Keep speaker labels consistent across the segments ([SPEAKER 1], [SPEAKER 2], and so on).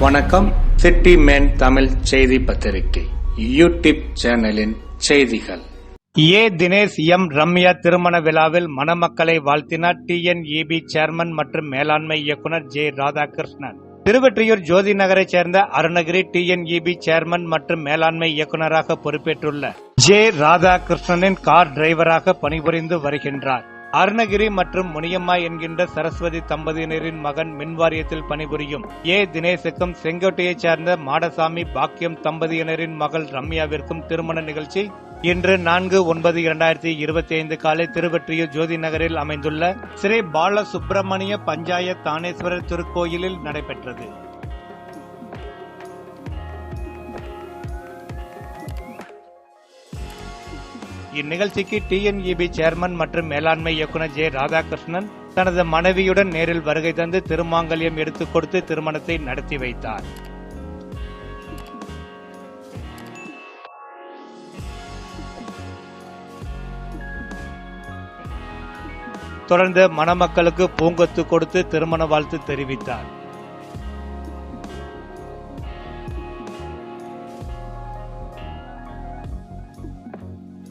[SPEAKER 1] வணக்கம். City man Tamil செய்தி பத்திரிகை. யூடியூப் சேனலின் செய்திகள். ஏ. தினேஷ் எம். ரம்யா திருமண விழாவில் மணமக்களை வாழ்த்தினார் டிஎன்இபி சேர்மன் மற்றும் மேலாண்மை இயக்குனர் ஜே. ராதாகிருஷ்ணன். திருவெற்றியூர் ஜோதி நகரைச் சேர்ந்த அருணகிரி டிஎன்இபி சேர்மன் மற்றும் மேலாண்மை இயக்குநராக பொறுப்பேற்றுள்ள ஜே. ராதாகிருஷ்ணனின் கார் டிரைவராக பணிபுரிந்து வருகின்றார். அருணகிரி மற்றும் முனியம்மா என்கின்ற சரஸ்வதி தம்பதியினரின் மகன் மின்வாரியத்தில் பணிபுரியும் ஏ. தினேசுக்கும் செங்கோட்டையைச் சேர்ந்த மாடசாமி பாக்கியம் தம்பதியினரின் மகள் ரம்யாவிற்கும் திருமண நிகழ்ச்சி இன்று நான்கு ஒன்பது இரண்டாயிரத்தி இருபத்தி ஐந்து காலை திருவெற்றியூர் ஜோதி நகரில் அமைந்துள்ள ஸ்ரீ பால சுப்பிரமணிய பஞ்சாயத் தானேஸ்வரர் திருக்கோயிலில் நடைபெற்றது. இந்நிகழ்ச்சிக்கு டிஎன்இபி சேர்மன் மற்றும் மேலாண்மை இயக்குநர் ஜே ராதாகிருஷ்ணன் தனது மனைவியுடன் நேரில் வருகை தந்து திருமாங்கல்யம் எடுத்துக் கொடுத்து திருமணத்தை நடத்தி வைத்தார். தொடர்ந்து மணமக்களுக்கு பூங்கொத்து கொடுத்து திருமண வாழ்த்து தெரிவித்தார்.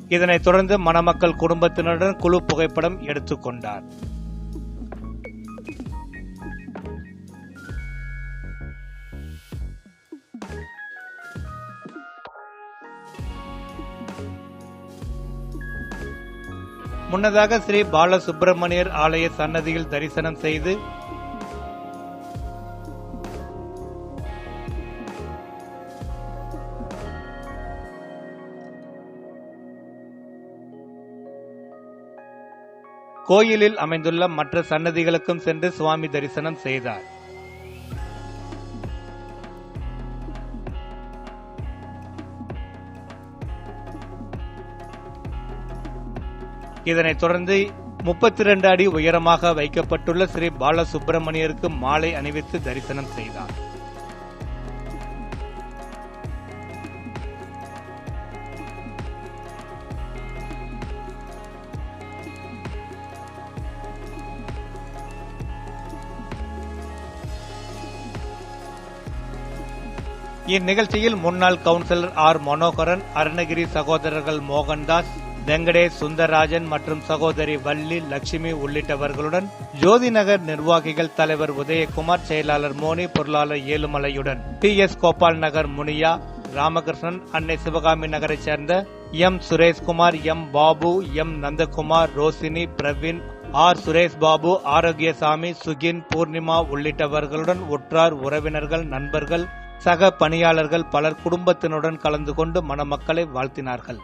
[SPEAKER 1] இதனைத் தொடர்ந்து மணமக்கள் குடும்பத்தினருடன் குழு புகைப்படம் எடுத்துக்கொண்டார் முன்னதாக ஸ்ரீ பாலசுப்பிரமணியர் ஆலய சன்னதியில் தரிசனம் செய்து கோயிலில் அமைந்துள்ள மற்ற சன்னதிகளுக்கும் சென்று சுவாமி தரிசனம் செய்தார். இதனைத் தொடர்ந்து முப்பத்தி இரண்டு அடி உயரமாக வைக்கப்பட்டுள்ள ஸ்ரீ பாலசுப்பிரமணியருக்கு மாலை அணிவித்து தரிசனம் செய்தார். இந்நிகழ்ச்சியில் முன்னாள் கவுன்சிலர் ஆர். மனோகரன் அருணகிரி சகோதரர்கள் மோகன்தாஸ் வெங்கடேஷ் சுந்தரராஜன் மற்றும் சகோதரி வள்ளி லட்சுமி உள்ளிட்டவர்களுடன் ஜோதிநகர் நிர்வாகிகள் தலைவர் உதயகுமார் செயலாளர் மோனி பொருளாளர் ஏழுமலையுடன் டி. எஸ். கோபால் நகர் முனியா ராமகிருஷ்ணன் அன்னை சிவகாமி நகரைச் சேர்ந்த M. Sureshkumar M. Babu M. Nandakumar Rosini Praveen R. Suresh Babu Arokiasamy Sugin Poornima உள்ளிட்டவர்களுடன் உற்றார் உறவினர்கள் நண்பர்கள் சக பணியாளர்கள் பலர் குடும்பத்தினுடன் கலந்து கொண்டு மணமக்களை வாழ்த்தினார்கள்.